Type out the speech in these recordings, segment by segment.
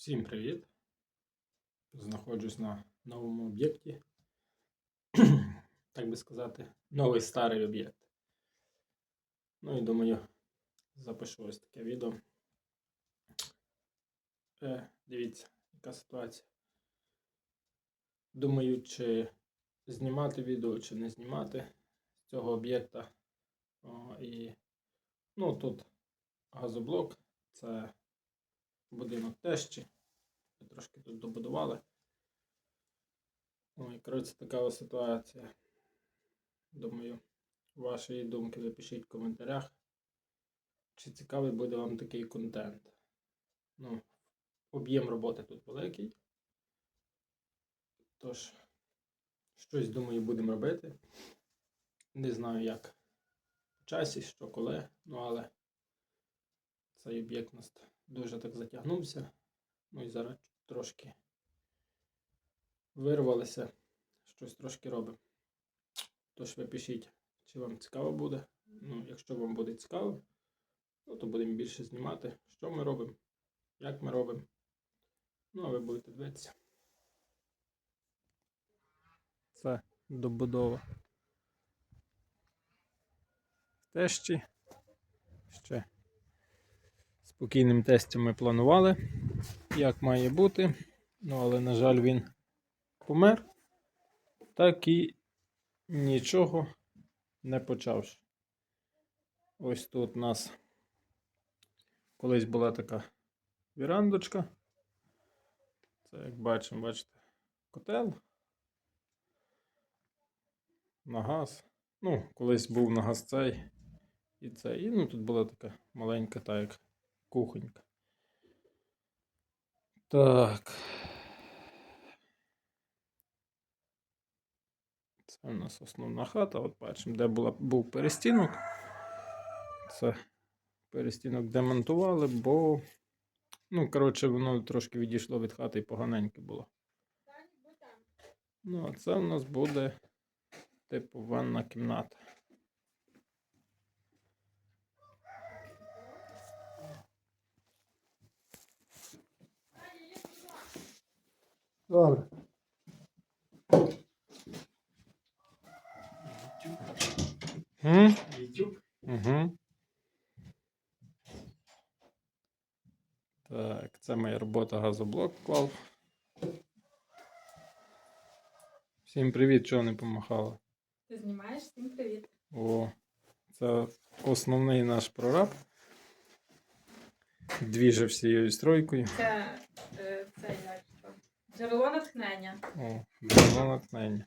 Всім привіт! Знаходжусь на новому об'єкті. так би сказати, новий старий об'єкт. Ну і думаю, запишу ось таке відео. Е, дивіться, яка ситуація. Думаю, чи знімати відео, чи не знімати з цього об'єкта. І, ну, тут газоблок, це будинок тещі. Трошки тут добудували. Ой, коротше, така ось ситуація. Думаю, ваші думки запишіть в коментарях. Чи цікавий буде вам такий контент? Ну, об'єм роботи тут великий. Тож, щось, думаю, будемо робити. Не знаю, як в часі, що коли, ну але цей об'єкт нас дуже так затягнувся. Ну і зараз трошки вирвалися, щось трошки робимо. Тож ви пишіть, чи вам цікаво буде. Ну, якщо вам буде цікаво, ну, то будемо більше знімати, що ми робимо, як ми робимо. Ну, а ви будете дивитися. Це добудова. Тещі. Ще спокійним тестом ми планували, як має бути. Ну, але, на жаль, він помер, так і нічого не почавши. Ось тут у нас колись була така вірандочка. Це, як бачимо, бачите, котел. На газ. Ну, колись був на газ цей і цей. І ну, тут була така маленька, так як кухонька. Так. Це у нас основна хата. От бачимо, де була, був перестінок. Це перестінок демонтували, бо, ну, коротше, воно трошки відійшло від хати і поганеньке було. Ну, а це у нас буде, типу, ванна кімната. Добре. М? Угу. Так, це моя робота газоблок вклав. Всім привіт, чого не помахала. Ти знімаєш? Всім привіт. О, це основний наш прораб. Двіже всією стройкою. Це, е, це як джерело натхнення. О, джерело натхнення.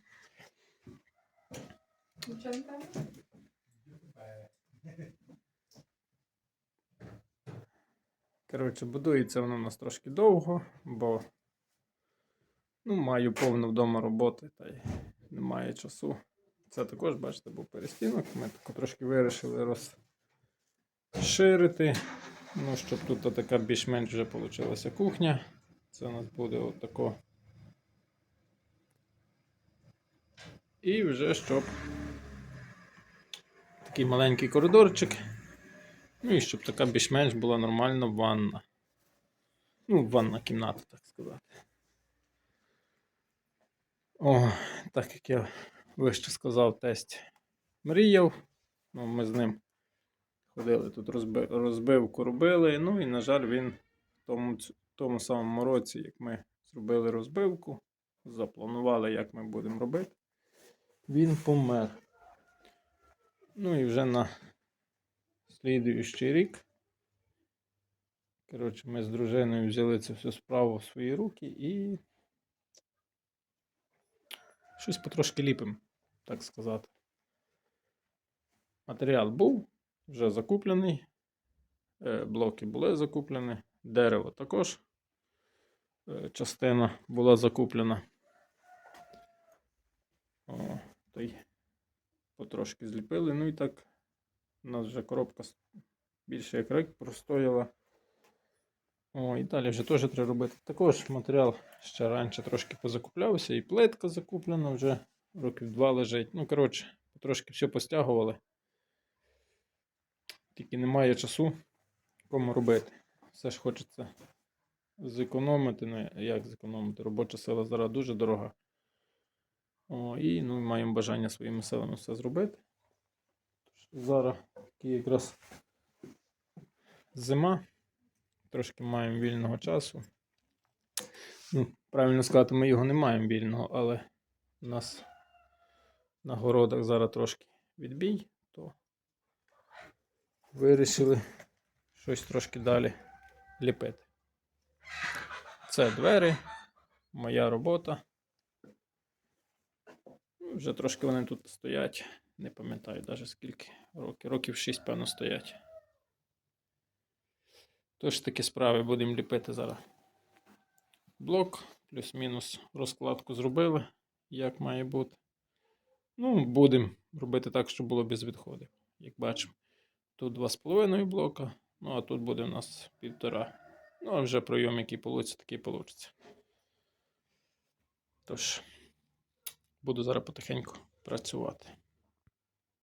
Коротше, будується воно у нас трошки довго, бо ну, маю повно вдома роботи та й немає часу. Це також, бачите, був перестінок. Ми тако трошки вирішили розширити. Ну, щоб тут така більш-менш вже вийшла кухня. Це у нас буде отако. І вже щоб такий маленький коридорчик. Ну і щоб така більш-менш була нормальна ванна. Ну, ванна кімната, так сказати. О, так як я вище сказав, тесть мріяв. Ну, ми з ним ходили тут, розбив, розбивку робили. Ну і, на жаль, він в тому, ц- тому самому році, як ми зробили розбивку, запланували, як ми будемо робити, він помер. Ну і вже на слідуючий рік. Коротше, ми з дружиною взяли цю всю справу в свої руки і щось потрошки ліпимо, так сказати. Матеріал був вже закуплений, е, блоки були закуплені, дерево також е, частина була закуплена. О, то й потрошки зліпили. Ну і так у нас вже коробка більше як рік простояла. О, і далі вже теж треба робити. Також матеріал ще раніше трошки позакуплявся, і плитка закуплена вже років два лежить. Ну, коротше, трошки все постягували. Тільки немає часу кому робити. Все ж хочеться зекономити. Ну, як зекономити? Робоча сила зараз дуже дорога. О, і ну, маємо бажання своїми силами все зробити. Тож Зараз такий якраз зима. Трошки маємо вільного часу. Ну, правильно сказати, ми його не маємо вільного, але у нас на городах зараз трошки відбій, то вирішили щось трошки далі ліпити. Це двері, моя робота. Ну, Вже трошки вони тут стоять. Не пам'ятаю навіть скільки років. Років 6, певно, стоять. Тож такі справи будемо ліпити зараз. Блок, плюс-мінус розкладку зробили, як має бути. Ну, будемо робити так, щоб було без відходів. Як бачимо, тут 2,5 блока, ну а тут буде у нас півтора. Ну, а вже пройом, який вийде, такий вийде. Тож, буду зараз потихеньку працювати.